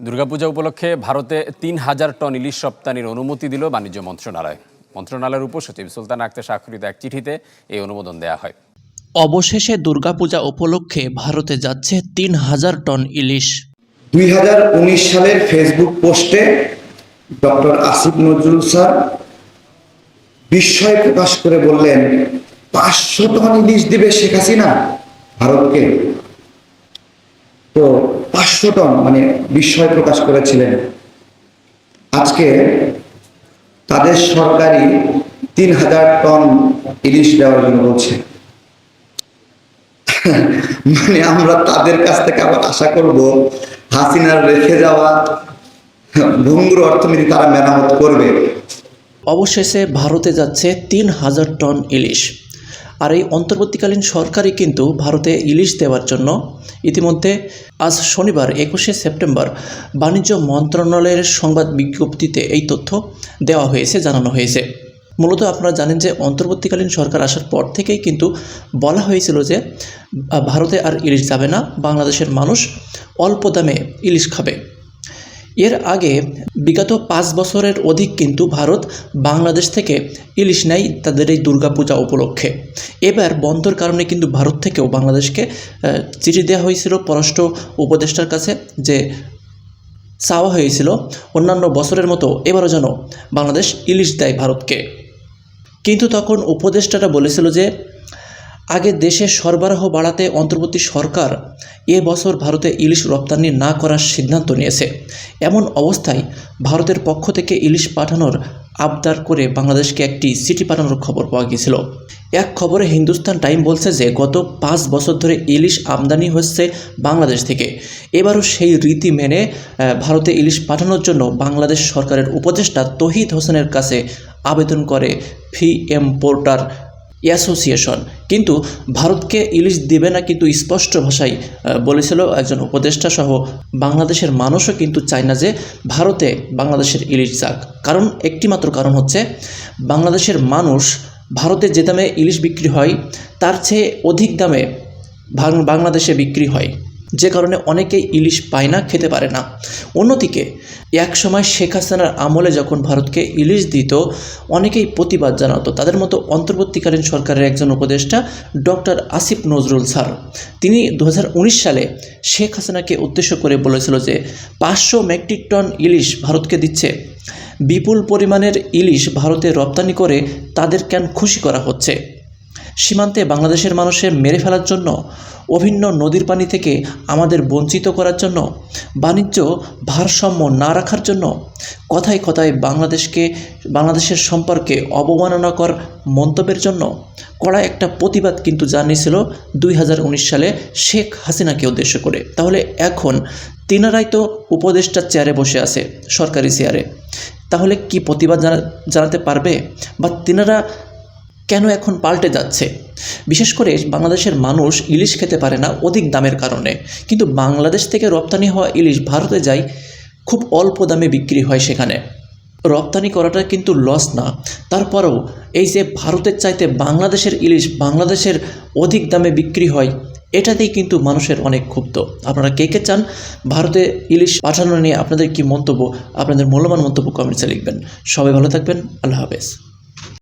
দুর্গাপূজা উপলক্ষে ভারতে তিন হাজার টন ইলিশ রপ্তানির অনুমতি দিল বাণিজ্য মন্ত্রণালয়। মন্ত্রণালয়ের উপসচিব সুলতান আক্তার স্বাক্ষরিত এক চিঠিতে এই অনুমোদন দেওয়া হয়। অবশেষে দুর্গাপূজা উপলক্ষে ভারতে যাচ্ছে তিন হাজার টন ইলিশ। দুই সালের ফেসবুক পোস্টে ডক্টর আসিফ নজরুল স্যার বিস্ময় প্রকাশ করে বললেন পাঁচশো টন ইলিশ দিবে শেখ হাসিনা ভারতকে। তো পাঁচশো টন মানে বিস্ময় প্রকাশ করেছিলেন। আজকে তাদের সরকারি তিন হাজার টন ইলিশ দেওয়ার জন্য বলছে। মানে আমরা তাদের কাছ থেকে আবার আশা করব, হাসিনার রেখে যাওয়া ভঙ্গুর অর্থনীতি তারা মেরামত করবে। অবশেষে ভারতে যাচ্ছে তিন হাজার টন ইলিশ। আর এই অন্তর্বর্তীকালীন সরকারই কিন্তু ভারতে ইলিশ দেওয়ার জন্য ইতিমধ্যে আজ শনিবার একুশে সেপ্টেম্বর বাণিজ্য মন্ত্রণালয়ের সংবাদ বিজ্ঞপ্তিতে এই তথ্য দেওয়া হয়েছে, জানানো হয়েছে। মূলত আপনারা জানেন যে অন্তর্বর্তীকালীন সরকার আসার পর থেকেই কিন্তু বলা হয়েছিল যে ভারতে আর ইলিশ যাবে না, বাংলাদেশের মানুষ অল্প দামে ইলিশ খাবে। এর আগে বিগত পাঁচ বছরের অধিক কিন্তু ভারত বাংলাদেশ থেকে ইলিশ নেয় তাদের এই দুর্গাপূজা উপলক্ষে। এবার বন্ধর কারণে কিন্তু ভারত থেকেও বাংলাদেশকে চিঠি দেওয়া হয়েছিল পররাষ্ট্র উপদেষ্টার কাছে যে চাওয়া হয়েছিল অন্যান্য বছরের মতো এবারও যেন বাংলাদেশ ইলিশ দেয় ভারতকে। কিন্তু তখন উপদেষ্টারা বলেছিল যে আগে দেশে সরবরাহ বাড়াতে অন্তর্বর্তী সরকার এ বছর ভারতে ইলিশ রপ্তানি না করার সিদ্ধান্ত নিয়েছে। এমন অবস্থায় ভারতের পক্ষ থেকে ইলিশ পাঠানোর আবদার করে বাংলাদেশকে একটি চিঠি পাঠানোর খবর পাওয়া গিয়েছিল। এক খবরে হিন্দুস্তান টাইম বলছে যে, গত পাঁচ বছর ধরে ইলিশ আমদানি হচ্ছে বাংলাদেশ থেকে। এবারও সেই রীতি মেনে ভারতে ইলিশ পাঠানোর জন্য বাংলাদেশ সরকারের উপদেষ্টা তহিদ হোসেনের কাছে আবেদন করে ফি এম পোর্টার অ্যাসোসিয়েশন কিন্তু ভারতকে ইলিশ দেবে না কিন্তু স্পষ্ট ভাষায় বলেছিল একজন উপদেষ্টা সহ বাংলাদেশের মানুষও কিন্তু চায় না যে ভারতে বাংলাদেশের ইলিশ যাক। কারণ একটি মাত্র কারণ হচ্ছে, বাংলাদেশের মানুষ ভারতে যে দামে ইলিশ বিক্রি হয়, তার চেয়ে অধিক দামে বাংলাদেশে বিক্রি হয়। যে কারণে অনেকেই ইলিশ পায় না খেতে পারে না। অন্যদিকে এক সময় শেখ হাসিনার আমলে যখন ভারতকে ইলিশ দিত, অনেকেই প্রতিবাদ জানাতো। তাদের মতো অন্তর্বর্তীকালীন সরকারের একজন উপদেষ্টা, ডক্টর আসিফ নজরুল স্যার। তিনি দু হাজার উনিশ সালে শেখ হাসিনাকে উদ্দেশ্য করে বলেছিল যে, পাঁচশো মেট্রিক টন ইলিশ ভারতকে দিচ্ছে। বিপুল পরিমাণের ইলিশ ভারতে রপ্তানি করে তাদের কেন খুশি করা হচ্ছে। সীমান্তে বাংলাদেশের মানুষের মেরে ফেলার জন্য, অভিন্ন নদীর পানি থেকে আমাদের বঞ্চিত করার জন্য, বাণিজ্য ভারসাম্য না রাখার জন্য কথায় কথায় বাংলাদেশকে, বাংলাদেশের সম্পর্কে অবমাননাকর মন্তব্যের জন্য কড়া একটা প্রতিবাদ কিন্তু জানিয়েছিল দুই হাজার উনিশ সালে শেখ হাসিনাকে উদ্দেশ্য করে। তাহলে এখন তিনারাই তো উপদেষ্টার চেয়ারে বসে আছে, সরকারি চেয়ারে। তাহলে কি প্রতিবাদ জানা, জানাতে পারবে? বা তিনারা কেন এখন পাল্টে যাচ্ছে? বিশেষ করে বাংলাদেশের মানুষ ইলিশ খেতে পারে না অধিক দামের কারণে। কিন্তু বাংলাদেশ থেকে রপ্তানি হওয়া ইলিশ ভারতে যায়, খুব অল্প দামে বিক্রি হয় সেখানে। রপ্তানি করাটা কিন্তু লস না। তারপরেও এই যে ভারতের চাইতে বাংলাদেশের ইলিশ বাংলাদেশের অধিক দামে বিক্রি হয়, এটাতেই কিন্তু মানুষের অনেক ক্ষুব্ধ। আপনারা কে কে চান ভারতে ইলিশ পাঠানো নিয়ে আপনাদের কি মন্তব্য, আপনাদের মূল্যবান মন্তব্য কমেন্টসে লিখবেন। সবাই ভালো থাকবেন, আল্লাহ হাফেজ।